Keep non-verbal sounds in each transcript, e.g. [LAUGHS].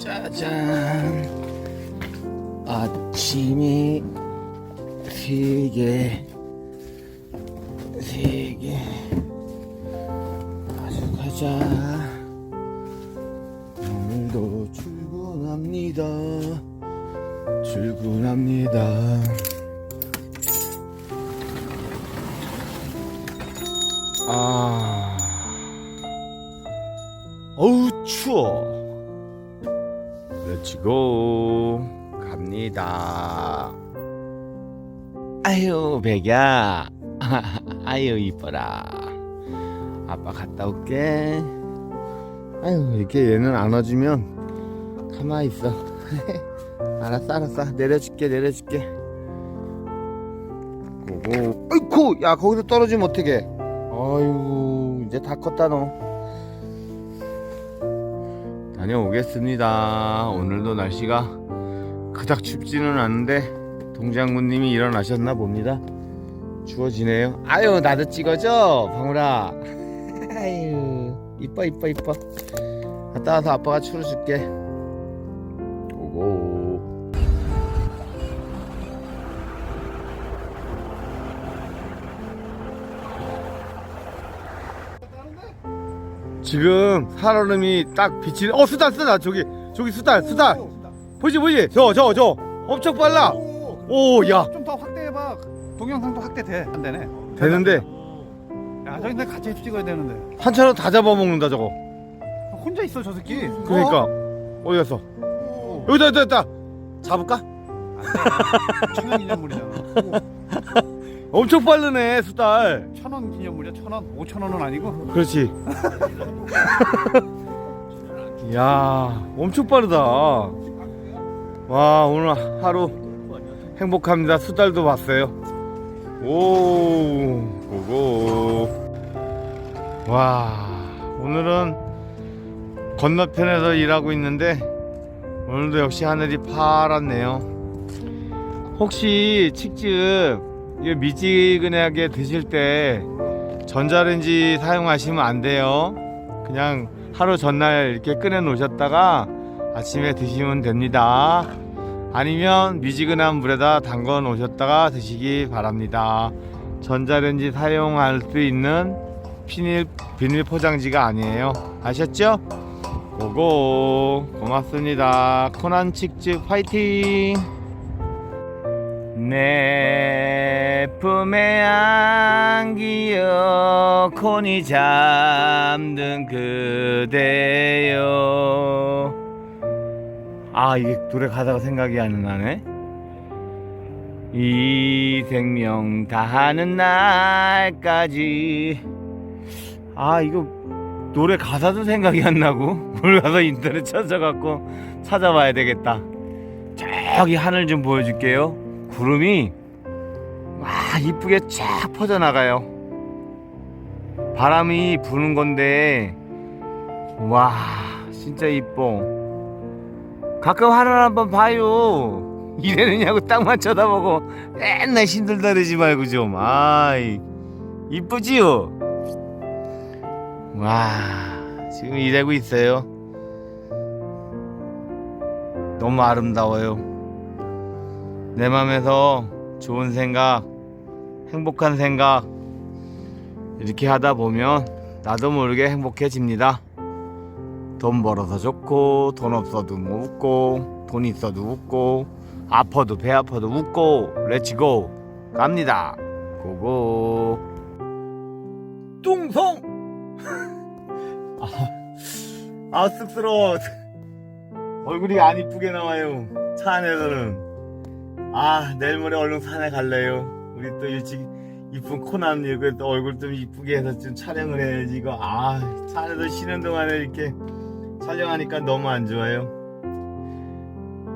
짜잔. 아침이 세개 세개 가져가자. 오늘도 출근합니다. 출근합니다. 아. 어우 추워 렛츠고 갑니다. 아유 백야. [LAUGHS] 아유 이뻐라. 아빠 갔다 올게. 아유 이렇게 얘는 안아주면 가만히 있어. [LAUGHS] 알았어 알았어. 내려줄게 내려줄게. 고고 아이쿠! 야 거기서 떨어지면 어떡해? 아이고 이제 다 컸다 너 다녀오겠습니다. 오늘도 날씨가 그닥 춥지는 않은데 동장군님이 일어나셨나 봅니다. 추워지네요? 아유 나도 찍어줘 방울아. [LAUGHS] 아유 이뻐 이뻐 이뻐. 갔다 와서 아빠가 추러줄게 지금 살얼음이 딱 비치는 어 수달 수달 저기 저기 수달 수달 보이지 보이지 저 저 저 엄청 빨라 오야 좀 더 확대해봐. 동영상도 확대돼. 안 되네. 되는데 야, 저기 내 같이 찍어야 되는데. 한차로 다 잡아먹는다 저거 혼자 있어, 저 새끼. 그러니까 어디 갔어 어? 여기다 여기다 여기다 잡을까? 천원 기념물이잖아. [LAUGHS] 엄청 빠르네 수달. 천원 기념물이야, 천원. 오천 원은 아니고. 그렇지. [LAUGHS] 이야 엄청 빠르다. 와 오늘 하루 행복합니다. 수달도 봤어요. 오 고고. 와 오늘은 건너편에서 일하고 있는데 오늘도 역시 하늘이 파랗네요. 혹시 칡즙 이거 미지근하게 드실 때 전자레인지 사용하시면 안 돼요. 그냥 하루 전날 이렇게 꺼내 놓으셨다가 아침에 드시면 됩니다. 아니면 미지근한 물에다 담궈 놓으셨다가 드시기 바랍니다. 전자레인지 사용할 수 있는 비닐, 비닐 포장지가 아니에요. 아셨죠? 고고 고맙습니다. 코난 칙즙 화이팅! 내 품에 안기어 콘이 잠든 그대여. 아 이게 노래 가사가 생각이 안 나네. 이 생명 다하는 날까지. 아 이거 노래 가사도 생각이 안 나고 [LAUGHS] 오늘 가서 인터넷 찾아갖고 찾아봐야 되겠다. 저기 하늘 좀 보여줄게요 구름이 와 이쁘게 쫙 퍼져나가요. 바람이 부는 건데 와 진짜 이뻐. 가끔 하늘 한번 봐요. 이래느냐고 땅만 쳐다보고 맨날 힘들다 그러지 말고 좀. 아이 이쁘지요? 와 지금 일하고 있어요. 너무 아름다워요 내 맘에서 좋은 생각, 행복한 생각 이렇게 하다 보면 나도 모르게 행복해집니다. 돈 벌어서 좋고 돈 없어도 뭐 웃고 돈 있어도 웃고 아파도 배 아파도 웃고 렛츠고 갑니다. 고고! 뚱성 [LAUGHS] 아, 아 쑥스러워. 얼굴이 안 이쁘게 나와요. 차 안에서는 아 내일 모레 얼른 산에 갈래요. 우리 또 일찍 이쁜 코난 이거 또 얼굴 좀 이쁘게 해서 좀 촬영을 해야지 이거. 아차 안에서 쉬는 동안에 이렇게 촬영하니까 너무 안 좋아요.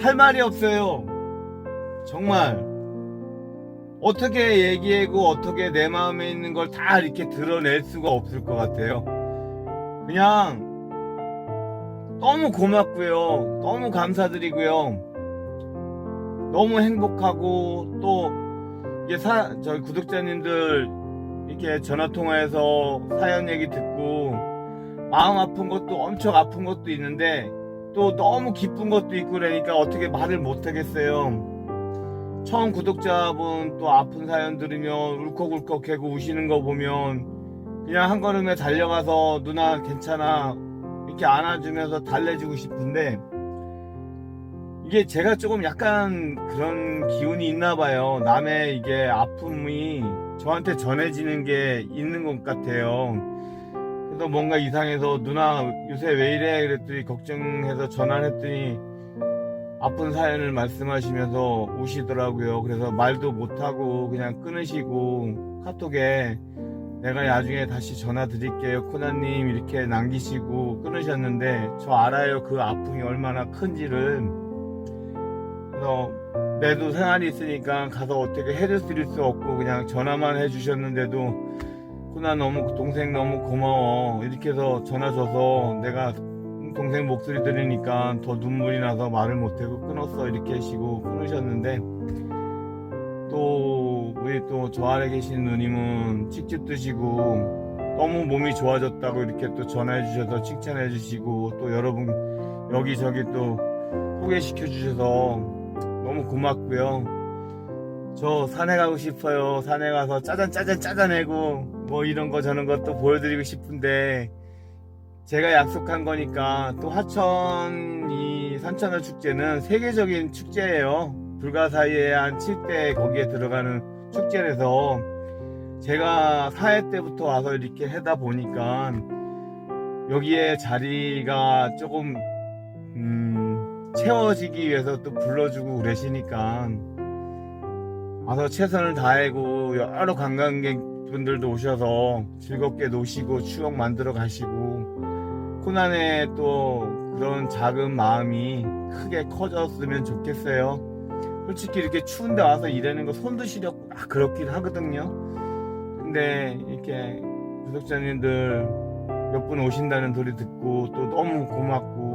할 말이 없어요. 정말. 어떻게 얘기하고 어떻게 내 마음에 있는 걸 다 이렇게 드러낼 수가 없을 것 같아요. 그냥 너무 고맙고요. 너무 감사드리고요 너무 행복하고 또 이게 사 저희 구독자님들 이렇게 전화 통화해서 사연 얘기 듣고 마음 아픈 것도 엄청 아픈 것도 있는데 또또 너무 기쁜 것도 있고 그러니까 어떻게 말을 못 하겠어요. 처음 구독자분 또 아픈 사연 들으면 울컥울컥하고 우시는 거 보면 그냥 한 걸음에 달려가서 누나 괜찮아 이렇게 안아주면서 달래주고 싶은데 이게 제가 조금 약간 그런 기운이 있나 봐요. 남의 이게 아픔이 저한테 전해지는 게 있는 것 같아요. 그래서 뭔가 이상해서 누나 요새 왜 이래 그랬더니 걱정해서 전화를 했더니 아픈 사연을 말씀하시면서 우시더라고요. 그래서 말도 못하고 그냥 끊으시고 카톡에 내가 나중에 다시 전화 드릴게요. 코나님 이렇게 남기시고 끊으셨는데 저 알아요. 그 아픔이 얼마나 큰지를. 그래서 내도 생활이 있으니까 가서 어떻게 해드릴 수 없고 그냥 전화만 해주셨는데도 코나 너무 동생 너무 고마워. 이렇게 해서 전화 줘서 내가 동생 목소리 들으니까 더 눈물이 나서 말을 못하고 끊었어. 이렇게 하시고 끊으셨는데 또 우리 또 저 아래 계신 누님은 직접 드시고 너무 몸이 좋아졌다고 이렇게 또 전화해 주셔서 칭찬해 주시고 또 여러분 여기저기 또 소개시켜 주셔서 너무 고맙고요. 저 산에 가고 싶어요. 산에 가서 짜잔 짜잔 짜잔해고 뭐 이런 거 저런 것도 보여드리고 싶은데 제가 약속한 거니까 또 하천 이 산천어 축제는 세계적인 축제예요. 불가사의에 한 7대 거기에 들어가는 축제라서 제가 사회 때부터 와서 이렇게 하다 보니까 여기에 자리가 조금 음, 채워지기 위해서 또 불러주고 그러시니까 와서 최선을 다하고 여러 관광객분들도 오셔서 즐겁게 노시고 추억 만들어 가시고 코난의 또 그런 작은 마음이 크게 커졌으면 좋겠어요. 솔직히 이렇게 추운데 와서 일하는 거 손도 시렵고 막 그렇긴 하거든요. 근데 이렇게 구독자님들 몇 분 오신다는 소리 듣고 또 너무 고맙고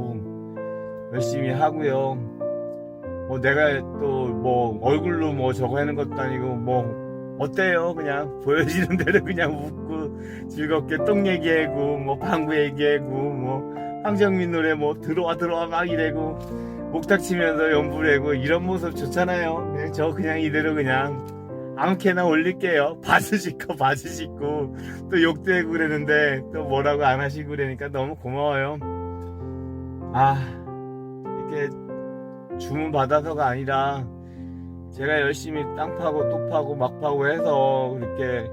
열심히 하고요. 뭐 내가 또 뭐 얼굴로 뭐 저거 하는 것도 아니고 뭐 어때요? 그냥 보여지는 대로 그냥 웃고 즐겁게 똥 얘기하고 뭐 방구 얘기하고 뭐 황정민 노래 뭐 들어와 들어와 막 이래고 목탁 치면서 연주를 하고 이런 모습 좋잖아요. 그냥 저 그냥 이대로 그냥 아무렇게나 올릴게요. 봐주실 거 봐주시고 또 욕도 하고 그러는데 또 뭐라고 안 하시고 그러니까 너무 고마워요. 아 이렇게 주문 받아서가 아니라 제가 열심히 땅 파고 똑 파고 막 파고 해서 이렇게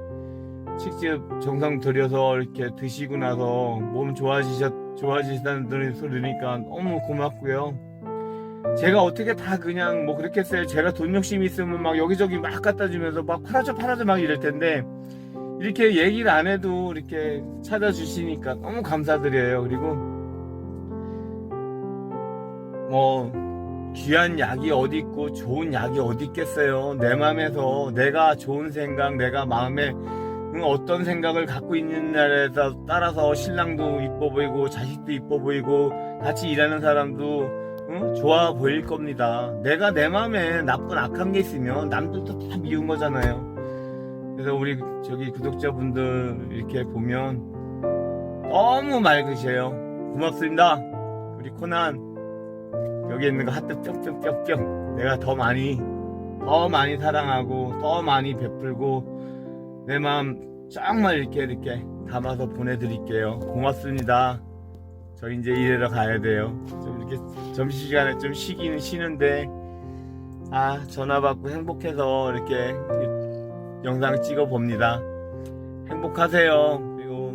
직접 정성 들여서 이렇게 드시고 나서 몸 좋아지셨 좋아지시다는 소리 들으니까 너무 고맙고요. 제가 어떻게 다 그냥 뭐 그렇게 했어요. 제가 돈 욕심이 있으면 막 여기저기 막 갖다 주면서 막 팔아줘 팔아줘 막 이럴 텐데 이렇게 얘기를 안 해도 이렇게 찾아주시니까 너무 감사드려요. 그리고 뭐 귀한 약이 어디 있고 좋은 약이 어디 있겠어요. 내 마음에서 내가 좋은 생각, 내가 마음에 응, 어떤 생각을 갖고 있느냐에 따라서 신랑도 이뻐 보이고 자식도 이뻐 보이고 같이 일하는 사람도 응? 좋아 보일 겁니다. 내가 내 마음에 나쁜 악한 게 있으면 남들도 다 미운 거잖아요. 그래서 우리 저기 구독자분들 이렇게 보면 너무 맑으셔요. 고맙습니다. 우리 코난 여기 있는 거 하트 뿅뿅뿅뿅 내가 더 많이 더 많이 사랑하고 더 많이 베풀고 내 마음 정말 이렇게 이렇게 담아서 보내드릴게요. 고맙습니다. 저 이제 일하러 가야 돼요. 좀 이렇게 점심시간에 좀 쉬기는 쉬는데 아 전화 받고 행복해서 이렇게 영상 찍어 봅니다. 행복하세요. 그리고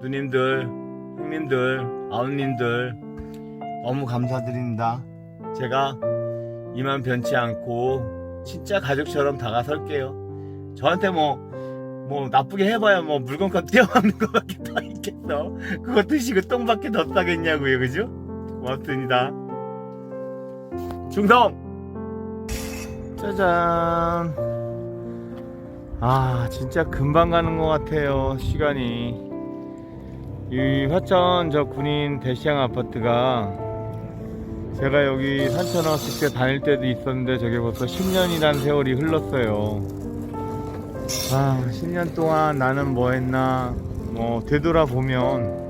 누님들, 형님들, 아우님들 너무 감사드립니다. 제가 이만 변치 않고 진짜 가족처럼 다가설게요. 저한테 뭐, 뭐 나쁘게 해봐야 뭐 물건값 [LAUGHS] 뛰어먹는 것밖에 더 있겠어. 그거 드시고 똥밖에 더 싸겠냐고요, 그죠? 고맙습니다. 중성! 짜잔. 아, 진짜 금방 가는 것 같아요, 시간이. 이 화천 저 군인 대시양 아파트가 제가 여기 산천 왔을 때 다닐 때도 있었는데 저게 벌써 10년이란 세월이 흘렀어요. 아, 10년 동안 나는 뭐 했나, 뭐, 되돌아보면,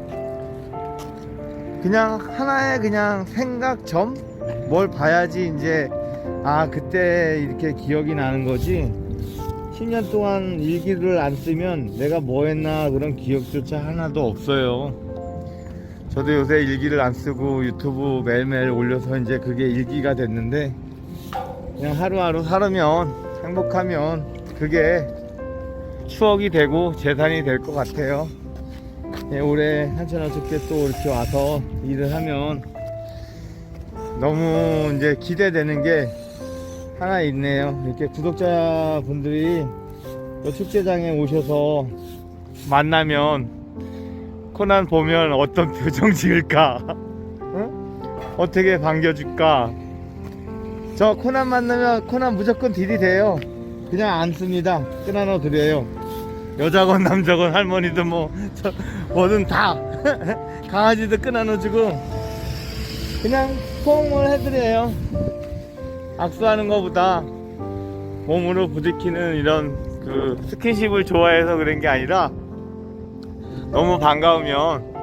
그냥 하나의 그냥 생각점? 뭘 봐야지 이제 아 그때 이렇게 기억이 나는 거지? 10년 동안 일기를 안 쓰면 내가 뭐 했나 그런 기억조차 하나도 없어요 저도 요새 일기를 안 쓰고 유튜브 매일매일 올려서 이제 그게 일기가 됐는데 그냥 하루하루 살으면 행복하면 그게 추억이 되고 재산이 될 것 같아요 예, 올해 한천 어저께 또 이렇게 와서 일을 하면 너무 이제 기대되는 게 하나 있네요. 이렇게 구독자분들이 또 축제장에 오셔서 만나면 코난 보면 어떤 표정 지을까? 응? 어떻게 반겨줄까? 저 코난 만나면 코난 무조건 딜이 돼요. 그냥 안 씁니다. 끊어놓 드려요. 여자건 남자건 할머니든 뭐 저, 뭐든 다 [LAUGHS] 강아지도 끊어놓주고 그냥 포옹을 해드려요. 악수하는 것보다 몸으로 부딪히는 이런 그 스킨십을 좋아해서 그런 게 아니라 너무 반가우면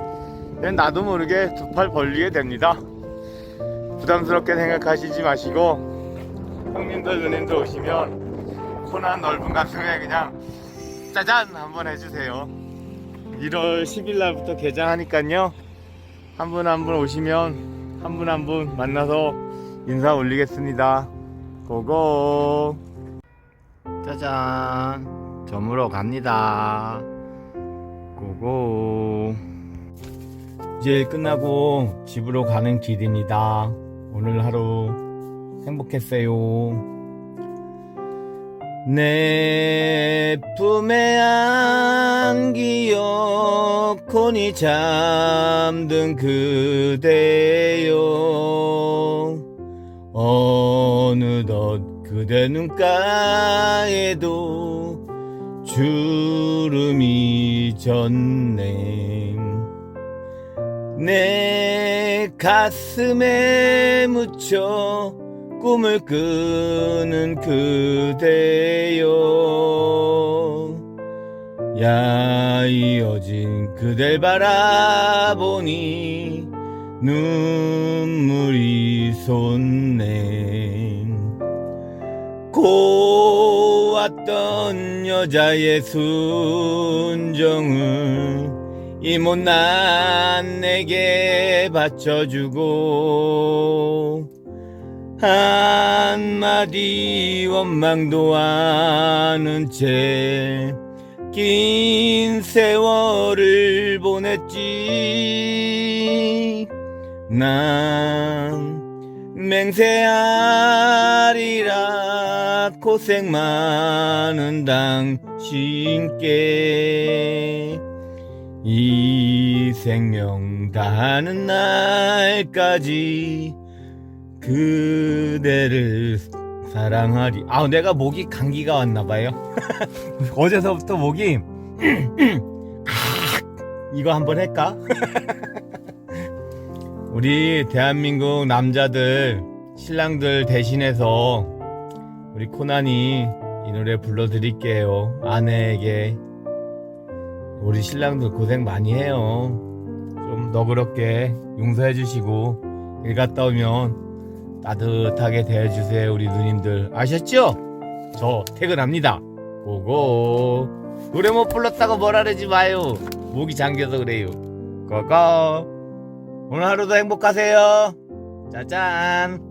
나도 모르게 두 팔 벌리게 됩니다. 부담스럽게 생각하시지 마시고 형님들 누님들 오시면 코난 넓은 가슴에 그냥 짜잔 한번 해주세요. 1월 10일 날부터 개장하니까요. 한 분 한 분 오시면 한 분 한 분 만나서 인사 올리겠습니다. 고고. 짜잔. 점으러 갑니다. 고고. 이제 끝나고 집으로 가는 길입니다. 오늘 하루 행복했어요. 내 품에 안기어 콘이 잠든 그대여 어느덧 그대 눈가에도 주름이 졌네. 내 가슴에 묻혀 꿈을 꾸는 그대여. 야이어진 그댈 바라보니 눈물이 솟네. 고 왔던 여자의 순정을 이 못난 내게 바쳐주고 한마디 원망도 않은 채 긴 세월을 보냈지. 난 맹세하리라 고생 많은 당신께 이 생명 다하는 날까지 그대를 사랑하리. 아, 내가 목이 감기가 왔나봐요. [LAUGHS] 어제서부터 목이 [CLEARS THROAT] 이거 한번 할까? [LAUGHS] 우리 대한민국 남자들 신랑들 대신해서 우리 코난이 이 노래 불러드릴게요. 아내에게. 우리 신랑들 고생 많이 해요. 좀 너그럽게 용서해 주시고 일 갔다 오면 따뜻하게 대해주세요 우리 누님들. 아셨죠? 저 퇴근합니다. 고고. 노래 못 불렀다고 뭐라 그러지 마요. 목이 잠겨서 그래요. 고고 오늘 하루도 행복하세요. 짜잔